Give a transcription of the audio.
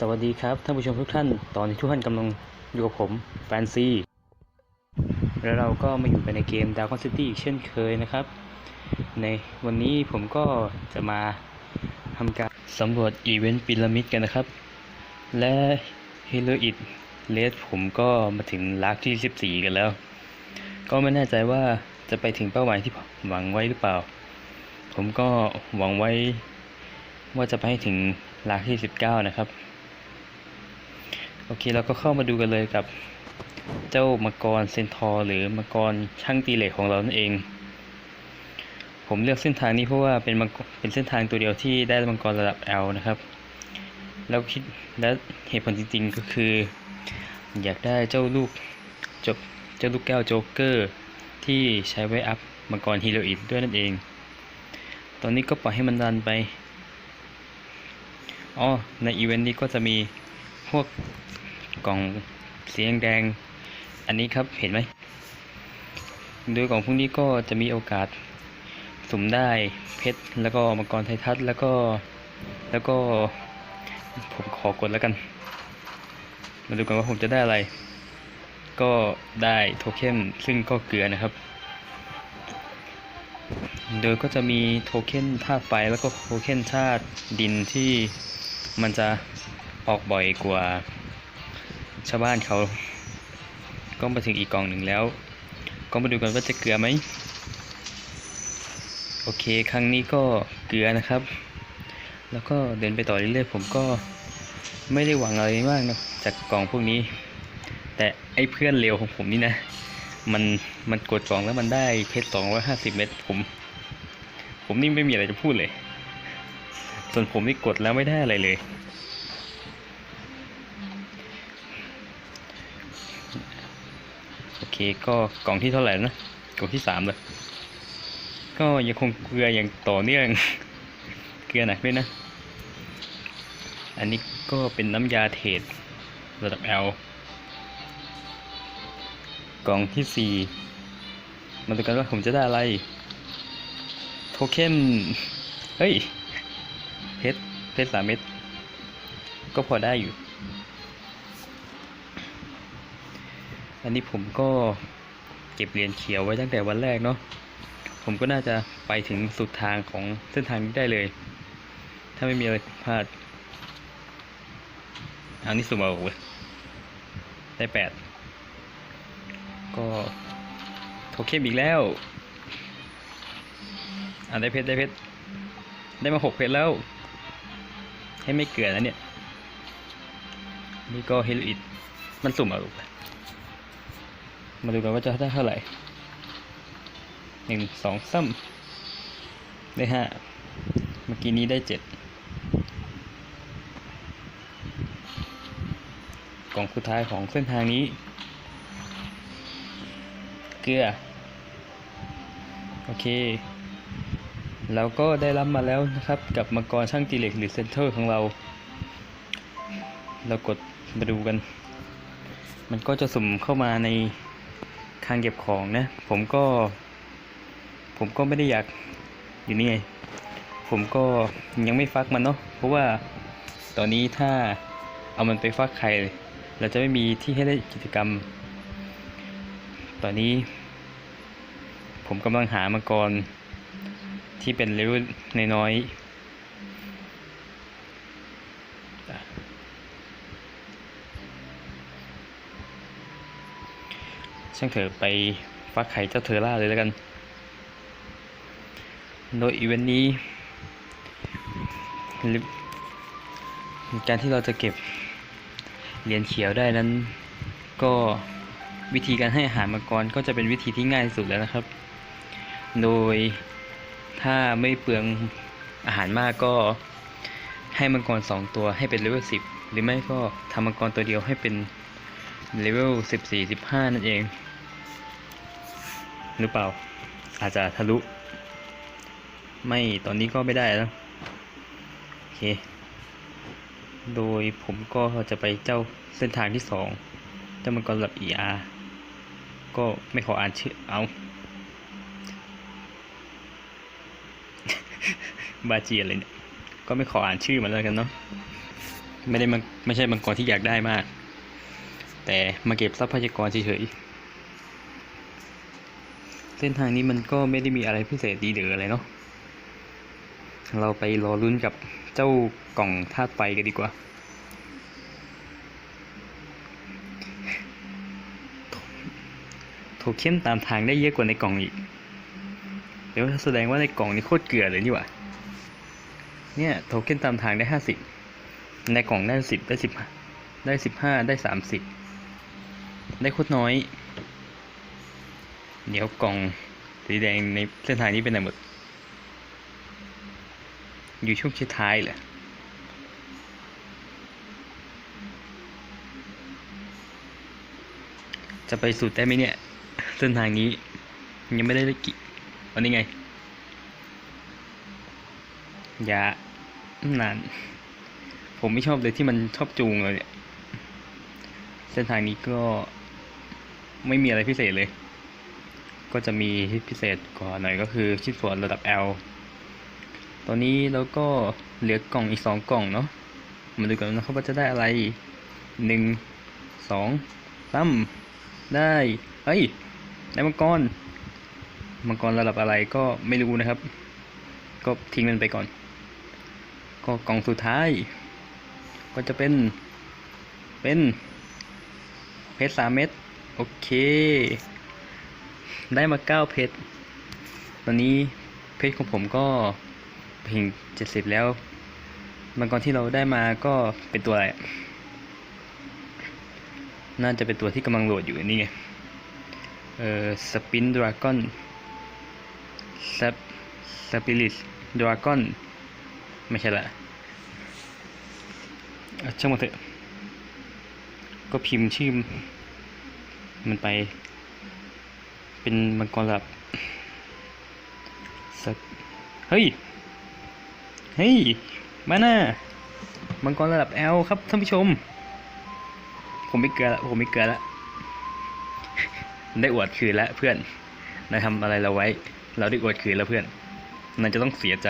สวัสดีครับท่านผู้ชมทุกท่าน ตอนนี้ทุกท่านกำลังอยู่กับผมแฟนซีแล้วเราก็มาอยู่กันในเกม Dragon City อีกเช่นเคยนะครับ ในวันนี้ผมก็จะมาทำการสำรวจอีเวนต์พีระมิดกันนะครับ และ h e l o i t r a c e ผมก็มาถึงลักที่ 14 กันแล้ว ก็ไม่แน่ใจว่าจะไปถึงเป้าหมายที่หวังไว้หรือเปล่า ผมก็หวังไว้ว่าจะไปให้ถึงลักที่ 19 นะครับ โอเคเราก็เข้ามาดูกันเลยกับเจ้ามังกรเซนทอร์หรือมังกรช่างตีเหล็กของเรานั่นเอง ผมเลือกเส้นทางนี้เพราะว่าเป็นมังกรเป็นเส้นทางตัวเดียวที่ได้มังกรระดับ L นะครับ แล้วคิดและเหตุผลจริงๆก็คือ อยากได้เจ้าลูกจบเจ้าลูกแก้วโจ๊กเกอร์ที่ใช้ไว้อัพมังกรฮีโรอิดด้วยนั่นเอง ตอนนี้ก็ปล่อยให้มันรันไปอ๋อในอีเวนต์นี้ก็จะมี พวกกล่องสีแดงอันนี้ครับเห็นไหมโดยกล่องพวกนี้ก็จะมีโอกาสสุ่มได้เพชรแล้วก็มังกรไททัสแล้วก็แล้วก็ผมขอกดแล้วกัน มาดูกันว่าผมจะได้อะไร ก็ได้โทเค็นซึ่งก็เกลือนะครับ โดยก็จะมีโทเค็นธาตุไฟแล้วก็โทเค็นธาตุดินที่มันจะ ออกบ่อยกว่า ชาวบ้านเขาก็มาถึงอีกกองหนึ่งแล้ว ก็มาดูกันว่าจะเกลือไหมโอเค ครั้งนี้ก็เกลือนะครับ แล้วก็เดินไปต่อเรื่อยๆผมก็ไม่ได้หวังอะไรมากนะจากกล่องพวกนี้ แต่ไอ้เพื่อนเร็วของผมนี่นะ มันมันกดกล่องแล้วมันได้เพชรสองร้อยห้าสิบเม็ดผม ผมนี่ไม่มีอะไรจะพูดเลย ส่วนผมนี่กดแล้วไม่ได้อะไรเลย โอ เคก็กล่องที่เท่าไหร่นะ กล่องที่สามเลย ก็ยังคงเกลืออย่างต่อเนื่อง เกลือหนักด้วยนะ อันนี้ก็เป็นน้ำยาเทรดระดับ L กล่องที่สี่มาดูกันว่าผมจะได้อะไร โทเค็น เฮ้ยเพชรเพชรสามเม็ด ก็พอได้อยู่ อันนี้ผมก็เก็บเหรียญเขียวไว้ตั้งแต่วันแรกเนาะผมก็น่าจะไปถึงสุดทางของเส้นทางนี้ได้เลย ถ้าไม่มีอะไรผิดพลาดอันนี้สุ่มเอาเว้ยได้แปดก็โทเค็นอีกแล้วอ่าได้เพชรได้เพชรได้มาหกเพชรแล้ว ให้ไม่เกลือนะเนี่ย นี่ก็เฮลิอิดมันสุ่มเอาลูก มาดูกันว่าจะได้เท่าไหร่หนึ่งสองซ้ำได้ห้าเมื่อกี้นี้ได้เจ็ดกล่องสุดท้ายของเส้นทางนี้ เกลือ โอเค แล้วก็ได้รับมาแล้วนะครับ กับมังกรช่างตีเหล็กหรือเซนเตอร์ของเรา เรากดมาดูกัน มันก็จะสุ่มเข้ามาใน คลังเก็บของนะ ผมก็ ผมก็ไม่ได้อยากอยู่นี่ไง ผมก็ยังไม่ฟักมันเนาะเพราะว่าตอนนี้ถ้าเอามันไปฟักไข่เราจะไม่มีที่ให้ได้กิจกรรม ตอนนี้ ผมกำลังหามังกรที่เป็นเลเวลน้อยๆ ช่างเถอะไปฟักไข่เจ้าเทอร่าเลยแล้วกัน โดยอีเวนต์นี้การที่เราจะเก็บเหรียญเขียวได้นั้น ก็วิธีการให้อาหารมังกรก็จะเป็นวิธีที่ง่ายที่สุดแล้วนะครับ โดยถ้าไม่เปลืองอาหารมากก็ให้มังกรสองตัวให้เป็นเลเวลสิบหรือไม่ก็ทำมังกรตัวเดียวให้เป็น เลเวลสิบสี่สิบห้านั่นเอง หรือเปล่า อาจจะทะลุ ไม่ตอนนี้ก็ไม่ได้แล้ว โอเค โดยผมก็จะไปเจ้าเส้นทางที่สองเจ้ามังกรระดับ ER ก็ไม่ขออ่านชื่อเอาบาจีอะไรเนี่ย ก็ไม่ขออ่านชื่อมันแล้วกันเนาะ ไม่ได้มาไม่ใช่มังกรที่อยากได้มาก แต่มาเก็บทรัพยากรเฉยๆเส้นทางนี้มันก็ไม่ได้มีอะไรพิเศษดีหรืออะไรเนาะเราไปรอลุ้นกับเจ้ากล่องธาตุไฟกันดีกว่า โทเค็นตามทางได้เยอะกว่าในกล่องอีก เดี๋ยวแสดงว่าในกล่องนี้โคตรเกลือเลยนี่หว่าเนี่ยโทเค็นตามทางได้ห้าสิบในกล่องได้สิบได้สิบได้สิบห้าได้สามสิบ ได้โคตรน้อย เดี๋ยวกล่องสีแดงในเส้นทางนี้เป็นไหนหมด อยู่ช่วงท้ายแหละจะไปสุดได้ไหมเนี่ย เส้นทางนี้ ยังไม่ได้กี่วันนี้ไงอย่านาน ผมไม่ชอบเลยที่มันชอบจูงเลยเนี่ย เส้นทางนี้ก็ ไม่มีอะไรพิเศษเลย ก็จะมีที่พิเศษกว่าหน่อยก็คือชิ้นส่วนระดับ L ตอนนี้เราก็เหลือกล่องอีกสองกล่องเนาะ มาดูกันนะครับว่าจะได้อะไรหนึ่งสองสามได้ เฮ้ย ได้มังกร มังกรระดับอะไรก็ไม่รู้นะครับ ก็ทิ้งมันไปก่อน ก็กล่องสุดท้าย ก็จะเป็น เป็น เพชรสามเม็ด โอเค ได้มาเก้าเพชร ตอนนี้เพชรของผมก็ถึงเจ็ดสิบแล้วมังกรที่เราได้มาก็เป็นตัวอะไร น่าจะเป็นตัวที่กำลังโหลดอยู่นี่ไง เอ่อ สปินดราก้อนสปสปิริตดราก้อน ไม่ใช่ละอะช่างมันเถอะ ก็พิมพ์ชื่อ มันไป เป็นมังกรระดับสักเฮ้ย เฮ้ย มาหน่ามังกรระดับ L ครับท่านผู้ชม ผมไม่เกลือละผมไม่เกลือละ ได้อวดคืนแล้วเพื่อน นายทำอะไรเราไว้ เราได้อวดคืนแล้วเพื่อน นายจะต้องเสียใจ